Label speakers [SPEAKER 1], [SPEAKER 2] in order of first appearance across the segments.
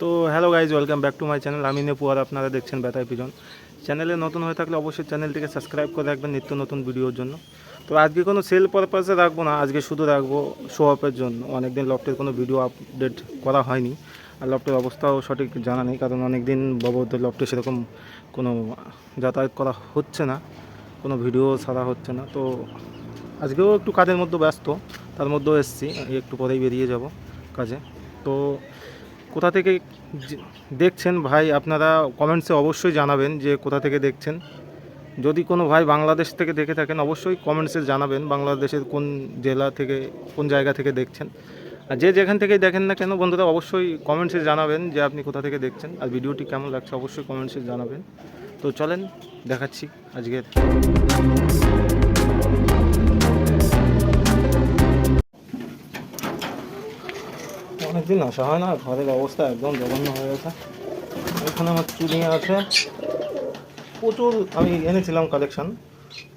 [SPEAKER 1] তো hello guys, welcome back to my channel. আমি নেপু আর আপনারা দেখছেন ব্যথায় পিজন। চ্যানেলে নতুন হয়ে থাকলে অবশ্যই চ্যানেলটিকে সাবস্ক্রাইব করে রাখবেন নিত্য নতুন ভিডিওর জন্য। তো আজকে কোনো সেল পারপাসে রাখব না, আজকে শুধু রাখব শো আপের জন্য। অনেকদিন লফটের কোনো ভিডিও আপডেট করা হয়নি। আর লফটের অবস্থাও সঠিক জানা নেই, কারণ অনেকদিন বাবুদের লফটে সেরকম কোনো যাতায়াত করা হচ্ছে না, কোনো ভিডিও ছাড়া হচ্ছে না। তো আজকেও একটু কাজের মধ্যে ব্যস্ত, তার মধ্যেও এসেছি, একটু পরেই বেরিয়ে যাব কাজে। তো কোথা থেকে দেখছেন ভাই, আপনারা কমেন্টসে অবশ্যই জানাবেন যে কোথা থেকে দেখছেন। যদি কোনো ভাই বাংলাদেশ থেকে দেখে থাকেন, অবশ্যই কমেন্টসে জানাবেন বাংলাদেশের কোন জেলা থেকে, কোন জায়গা থেকে দেখছেন। আর যে যেখান থেকেই দেখেন না কেন, বন্ধুরা, অবশ্যই কমেন্টসে জানাবেন যে আপনি কোথা থেকে দেখছেন। আর ভিডিওটি কেমন লাগছে, অবশ্যই কমেন্টসে জানাবেন। তো চলেন, দেখাচ্ছি আজকের অনেকদিন আসা হয় না, ঘরের অবস্থা একদম জঘন্য হয়ে গেছে। এখানে আমার চুড়ি আছে। প্রচুর আমি এনেছিলাম কালেকশন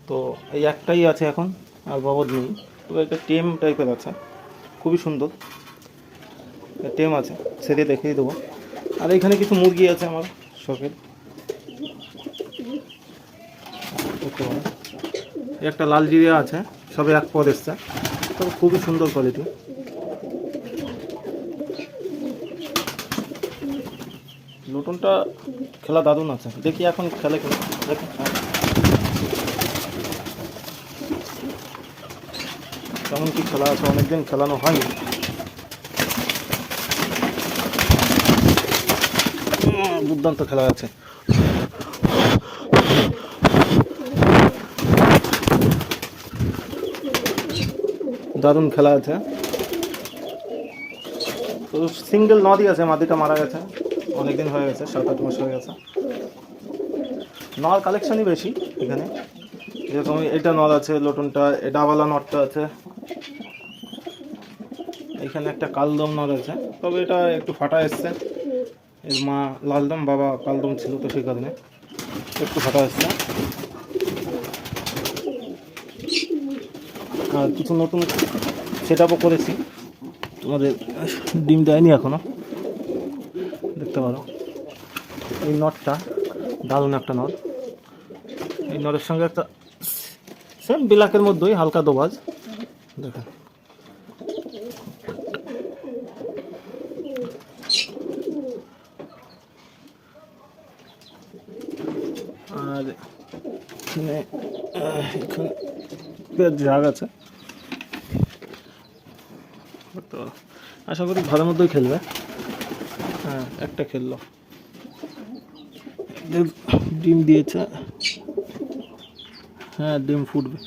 [SPEAKER 1] তো এই একটাই আছে এখন, আর বাবদ নেই। তবে একটা টেম টাইপের আছে, খুবই সুন্দর। টেম আছে, সেটা দেখিয়ে দেবো। আর এখানে কিছু মুরগি আছে আমার শখের। একটা লাল জিরিয়া আছে, সবে এক পদ এসছে। তবে খুবই সুন্দর কোয়ালিটি লুটনটা খেলা দারুণ আছে। দেখি এখন খেলে কিনা দেখি। হ্যাঁ। কেমন কি খেলা আছে? অনেকদিন খেলানো হয়নি। উম, দুর্দান্ত খেলা আছে। দারুণ খেলা আছে। তো সিঙ্গেল নদই আছে মাদিটা মারা গেছে। অনেকদিন হয়ে গেছে সাত আট মাস হয়ে গেছে। নর কালেকশনই বেশি এখানে। যেরকম এটা নর আছে, লোটনটা এডাওয়ালা নটটা আছে। এখানে একটা কালদম নর আছে। তবে এটা একটু ফাটা এসছে। এর মা লালদম, বাবা কালদম ছিল তো সেই কারণে একটু ফাটা এসছে। আর কিছু নতুন সেট আপও করেছি। তোমাদের ডিম দেয়নি এখনও। দেখতে পারো। এই নটটা, দারুণ একটা নট। এই নটের সঙ্গে একটা সেম বিলাকের মধ্যেই হালকা দোবাজ। দেখেন আর এখানে এখানে জাগ আছে। আশা করি ঘরের মধ্যেই খেলবে। হ্যাঁ একটা খেললো। ডিম দিয়েছে। হ্যাঁ ডিম ফুটবে।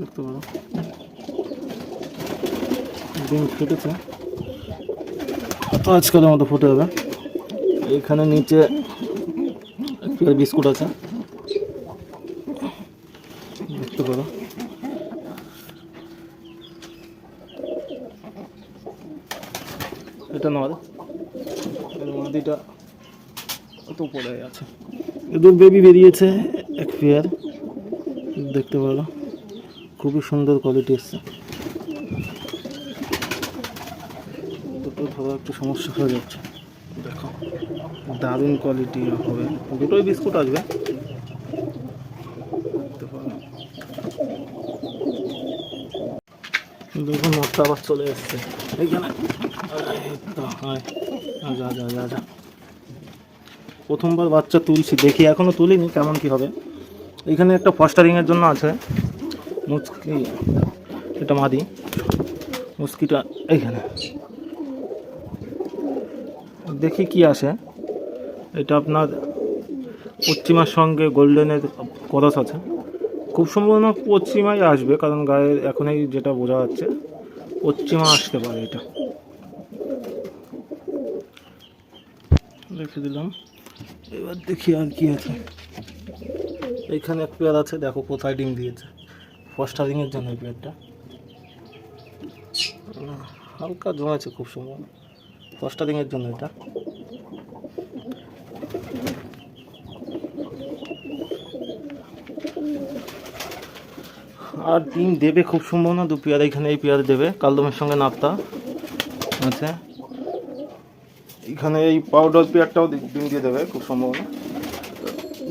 [SPEAKER 1] দেখতে পারো। ডিম ফুটেছে। আজকালের মতো ফুটে যাবে। এখানে নিচে বিস্কুট আছে। দেখতে পারো। এটা নর এর মাদিটা কত পড়ে আছে। এদের বেবি বেরিয়েছে এক পেয়ার দেখতে পারো খুবই সুন্দর কোয়ালিটি এসছে। দুটো ধরো একটু সমস্যা হয়ে যাচ্ছে। দেখো দারুণ কোয়ালিটি হবে। দুটোই বিস্কুট আসবে। দেখুন নটটা আবার চলে এসছে। এইখানে। যা যা যা প্রথমবার বাচ্চা তুলছি, দেখি এখনও তুলিনি, কেমন কি হবে। এখানে একটা ফস্টারিংয়ের জন্য আছে। মুচকি এটা মাদি। মুচকিটা এইখানে। দেখি কি আসে। এটা আপনার পশ্চিমার সঙ্গে গোল্ডেনের করস আছে। খুব সম্ভবত পশ্চিমাই আসবে, কারণ গায়ে এখনই যেটা বোঝা যাচ্ছে, পশ্চিমা আসতে পারে এটা। রেখে দিলাম। এবার দেখি আর কি আছে। এইখানে এক পেয়ার আছে, দেখো কোথায় ডিম দিয়েছে। ফস্টারিংয়ের জন্য এই পেয়ারটা। হালকা জমেছে খুব সম্ভব ফস্টারিংয়ের জন্য এটা। আর ডিম দেবে খুব সম্ভব না? দু পেয়ার এখানে, এই পেয়ার দেবে। কালদমের সঙ্গে নাপ্তা। আছে এখানে এই পাউডার পেয়ারটাও ডিম দিয়ে দেবে খুব সম্ভাবনা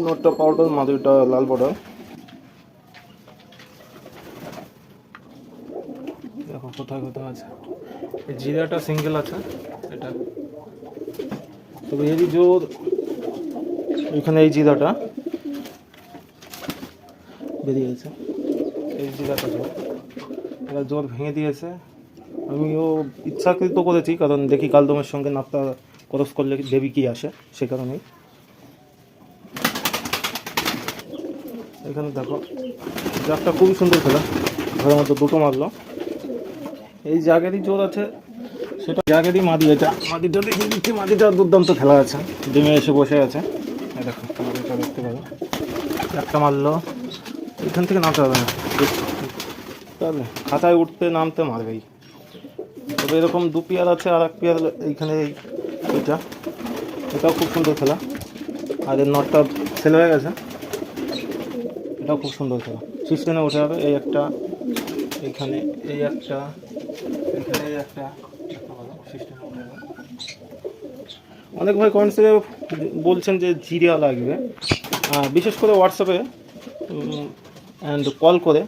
[SPEAKER 1] নটটা পাউডার মাদুরিটা লাল পাউডার দেখো কোথায় কোথায় আছে। এই জিরাটা সিঙ্গেল আছে এটা। তবে এরই জোর। এখানে এই জিরাটা। বেরিয়ে গেছে। এই জিরাটা জোর। এরা জোর ভেঙে দিয়েছে। আমিও ইচ্ছাকৃত করেছি, কারণ দেখি কালদমের সঙ্গে নাপটা ক্রস করলে দেবী কি আসে, সে কারণেই। এখানে দেখো জাগটা খুবই সুন্দর খেলা, ঘরের মধ্যে দুটো মারলো। এই জাগেরই জোর আছে, সেটা জাগেরই মাদি এটা। মাদিটা দেখে দিচ্ছি মাদিটা দুর্দান্ত খেলা আছে, ডিমে এসে বসে আছে। দেখো দেখতে পাবে একটা মারলো, এখান থেকে নামতে হবে না। তাহলে খাতায় উঠতে নামতে মারবেই। তবে এরকম দু পেয়ার আছে, আর এক পেয়ার এইখানে এই এটা। এটাও খুব সুন্দর খেলা। আর এর নটটা সেল হয়ে গেছে। এটাও খুব সুন্দর খেলা। সিস্টেমে উঠে যাবে, এই একটা, এইখানে এই একটা এখানে এই একটা। অনেক ভাই কমেন্টসে বলছেন যে জিরিয়া লাগবে। বিশেষ করে হোয়াটসঅ্যাপে অ্যান্ড কল করে।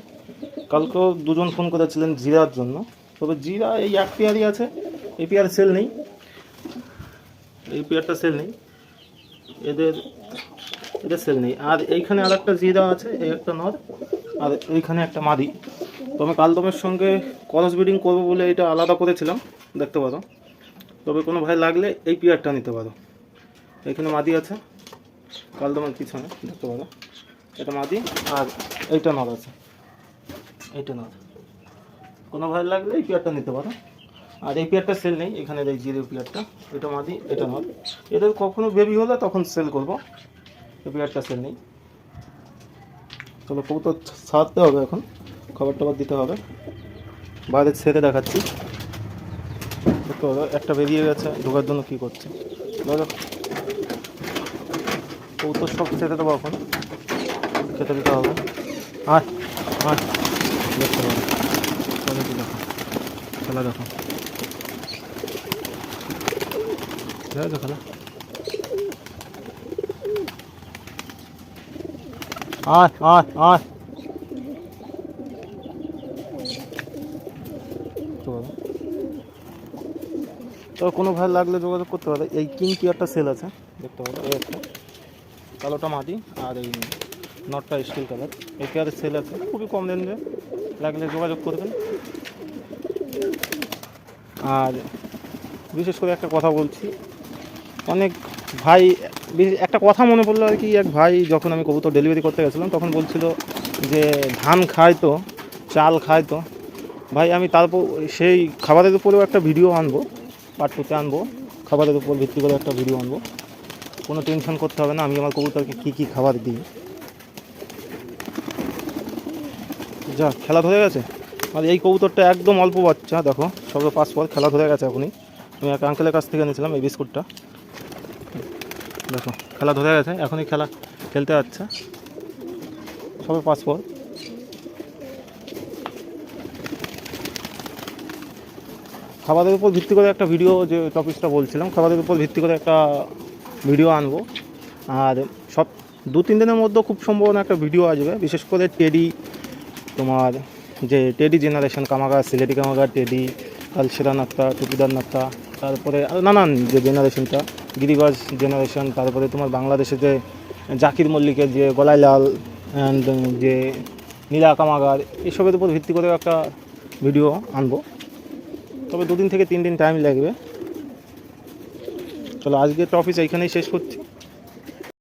[SPEAKER 1] কালকেও দুজন ফোন করেছিলেন জিরার জন্য। তবে জিরা, এই এক পেয়ারই আছে। এই পেয়ার সেল নেই। এই পেয়ারটা সেল নেই। এদের এদের সেল নেই। আর এইখানে আর একটা জিরা আছে, এই একটা নর, আর এইখানে একটা মাদি। তবে কালদমের সঙ্গে ক্রস ব্রিডিং করব বলে এটা আলাদা করেছিলাম, দেখতে পারো। তবে কোনো ভাই লাগলে এই পেয়ারটা নিতে পারো। এখানে মাদি আছে। কালদমের পিছনে, দেখতে পারো। এটা মাদি আর এইটা নর আছে। এইটা নর। কোনো ভাই লাগলে এই পেয়ারটা নিতে পারো। আর এই পেয়ারটা সেল নেই, এখানে এই জিরে পেয়ারটা। এটা মাদি, এটা নর এদের কখনো বেবি হলে তখন সেল করব। এই পেয়ারটা সেল নেই। চলো কবুতর ছাড়তে হবে এখন। খাবার টাবার দিতে হবে। বাইরে ছেড়ে দেখাচ্ছি। হবে, একটা বেরিয়ে গেছে, ঢোকার জন্য কী করছে। ধরো। কবুতর সব ছেড়ে দেবো এখন। খেতে দিতে হবে। আয় আয়। দেখতে পাবো দেখো খেলা দেখো। দেখো খেলা। তো কোনো ভাই লাগলে যোগাযোগ করতে পারে। এই কিং কি একটা সেল আছে, দেখতে পাবো এই একটা। কালোটা মাটি আর এই নটটা স্টিল কালার এই পেয়ারের সেল আছে। খুবই কম রেঞ্জে লাগলে যোগাযোগ করবেন। আর বিশেষ করে একটা কথা বলছি, অনেক ভাই একটা কথা মনে পড়ল আর কি, এক ভাই যখন আমি কবুতর ডেলিভারি করতে গেছিলাম, তখন বলছিল যে ধান খায় তো, চাল খায় তো। ভাই, আমি তারপর সেই খাবারের উপরেও একটা ভিডিও আনব পার্ট আনব, খাবারের উপর ভিত্তি করে একটা ভিডিও আনব। কোনো টেনশন করতে হবে না, আমি আমার কবুতরকে কী কী খাবার দিই। যা, খেলা ধরে গেছে? আর এই কবুতরটা একদম অল্প বাচ্চা, দেখো, সবে পাঁচ পর খেলা ধরে গেছে এখনই। আমি এক আঙ্কেলের কাছ থেকে নিয়েছিলাম এই বিস্কুটটা। দেখো, খেলা ধরে গেছে, এখনই খেলা খেলতে যাচ্ছে। সবে পাঁচ পর খাবারের উপর ভিত্তি করে একটা ভিডিও যে টপিকটা বলছিলাম, খাবারের উপর ভিত্তি করে একটা ভিডিও আনব। আর সব দু তিন দিনের মধ্যে খুব সম্ভাবনা একটা ভিডিও আসবে, বিশেষ করে টেডি তোমার যে টেডি জেনারেশন কামাগার সিলেটি কামাগার টেডি কালসেরা নাক্তা টুপিদার নাক্তা তারপরে নানান যে জেনারেশনটা গিরিবাজ জেনারেশন তারপরে তোমার বাংলাদেশে যে জাকির মল্লিকের যে গলায় লাল অ্যান্ড যে নীলা কামাগার এসবের উপর ভিত্তি করে একটা ভিডিও আনব। তবে দুদিন থেকে তিন দিন টাইম লাগবে। চলো আজকে টপিস এইখানেই শেষ করছি।